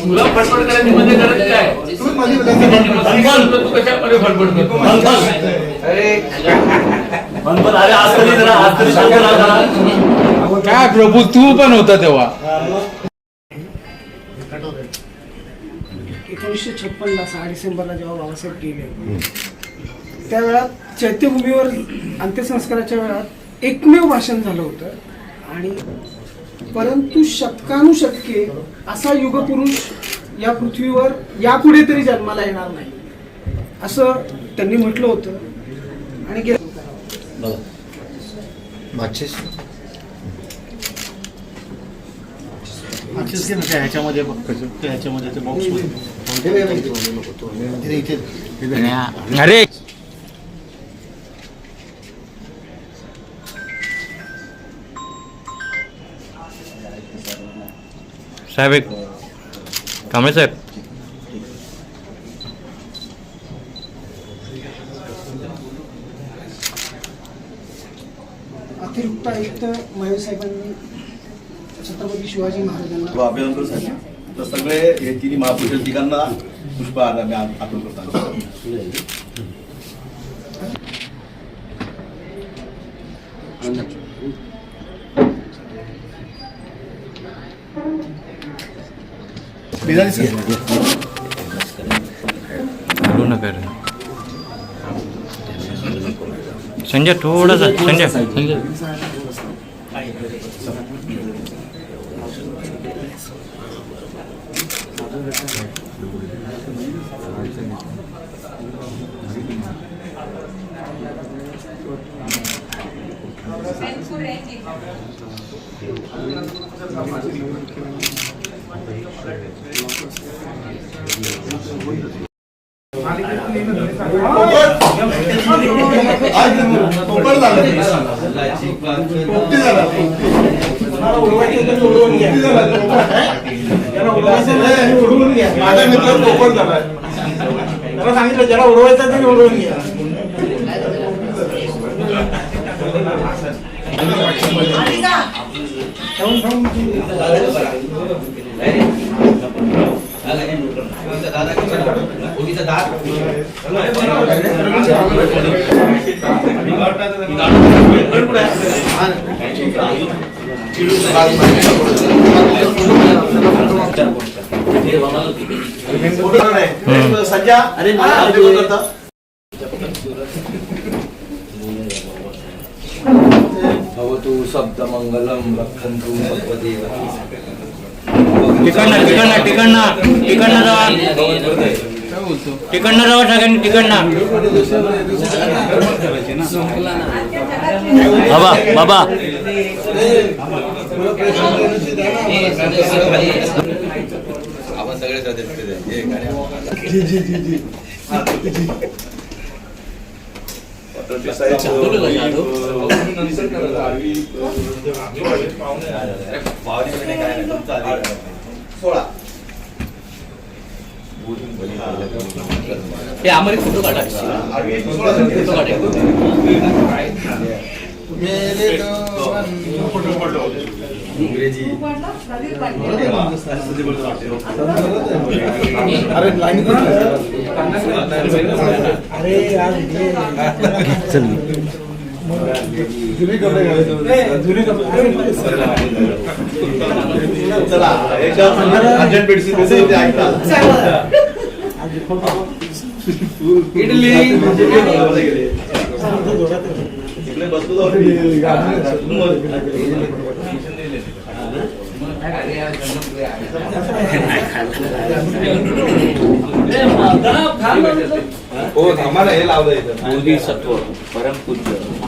तुला फडफड करायची मध्ये गरज काय. तू कशामध्ये फडफड करतो? अरे. आज तरी जरा आज तरी. काय प्रभू तू पण होता तेव्हा. एकोणीसशे छप्पनला सहा डिसेंबरला जेव्हा बाबासाहेब गेले त्यावेळात चैत्यभूमीवर अंत्यसंस्काराच्या वेळात एकमेव भाषण झालं होतं. आणि परंतु शतकानुशतके असा युगपुरुष या पृथ्वीवर यापुढे तरी जन्माला येणार नाही. असं त्यांनी म्हटलं होतं. आणि ह्याच्यामध्ये बघ कसं ते ह्याच्यामध्ये ते बॉक्स अरे! साहेब एक कांबळे साहेब? अतिरिक्त आयुक्त मयूर साहेबांनी छत्रपती शिवाजी महाराजांना अभिनंदन करू साहेब. तर सगळे हे तिन्ही महापुरुष तिघांना पुष्पहार आम्ही अर्पण करतो. बोलू नका रे. संजय थोडासा संजय संजय पोपटी मित्र कोकण झाला त्याला सांगितलं ज्याला उडवायचं त्याने उडवून घ्या. सज्जा अरे करता भवतु शब्दमङ्गलं रक्षन्तु सर्वदेव तिकडनं तिकडनं तिकडनं तिकडनं जावा. तिकडनं जावा सगळ्यांनी तिकडनं. बाबा बाबा. आपण सगळे सदस्य सोळा हे आम्हाला फोटो काढा. फोटो इंग्रजी. अरे जुनी कपडे घालायचे जुनी कपडे चला एकदम अर्जंट बेडशीट ते ऐकता इडली. इकडे बसतो हो हे लावलं इथं बोधिसत्व परमपूज्य. महामानव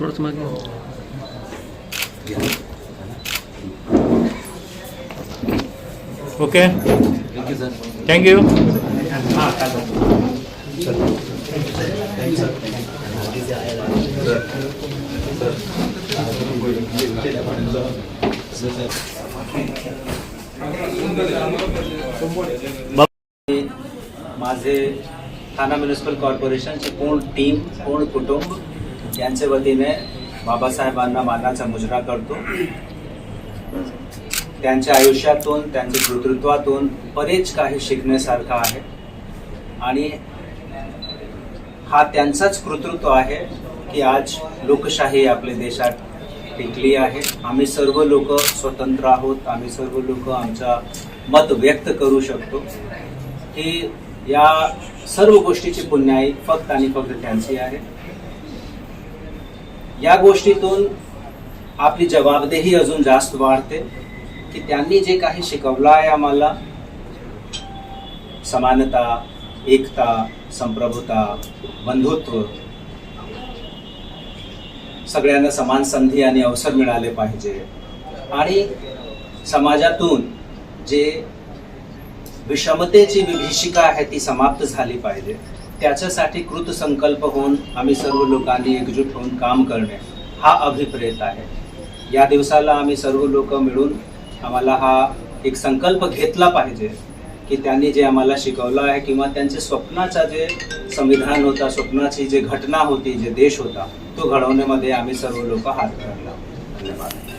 थोडंच मागे. ओके थँक्यू माझे ठाणा म्युनिसिपल कॉर्पोरेशनची पूर्ण टीम पूर्ण कुटुंब यांच्या वतीने बाबासाहेबांना मानाचा मुजरा करतो. त्यांच्या आयुष्यातून त्यांच्या नेतृत्वातून बरेच काही शिकण्यासारखं आहे. आणि हा त्यांचाच कृतृत्व आहे की आज लोकशाही आपल्या देशात टिकली आहे. आम्ही सर्व लोक स्वतंत्र आहोत. आम्ही सर्व लोक आमचा मत व्यक्त करू शकतो. ही या सर्व गोष्टीची पुण्याई फक्त आणि फक्त त्यांची आहे. या गोष्टीतून आपली जबाबदेही अजून जास्त वाढते की त्यांनी जे काही शिकवलं आहे आम्हाला समानता एकता संप्रभुता बंधुत्व सगळ्यांना समान संधी आणि अवसर मिळाले पाहिजे. आणि समाजातून जे विषमतेची विभीषिका आहे ती समाप्त झाली पाहिजे. त्याच्यासाठी कृतसंकल्प होऊन आम्ही सर्व लोकांनी एकजूट होऊन काम करणे हा अभिप्रेत आहे. या दिवसाला आम्ही सर्व लोक मिळून आम्हाला हा एक संकल्प घेतला पाहिजे की त्यांनी जे आम्हाला शिकवलं आहे किंवा त्यांचे स्वप्नाचा जे संविधान होता स्वप्नाची जे घटना होती जे देश होता तो घडवण्यामध्ये आम्ही सर्व लोक हात धरला. धन्यवाद.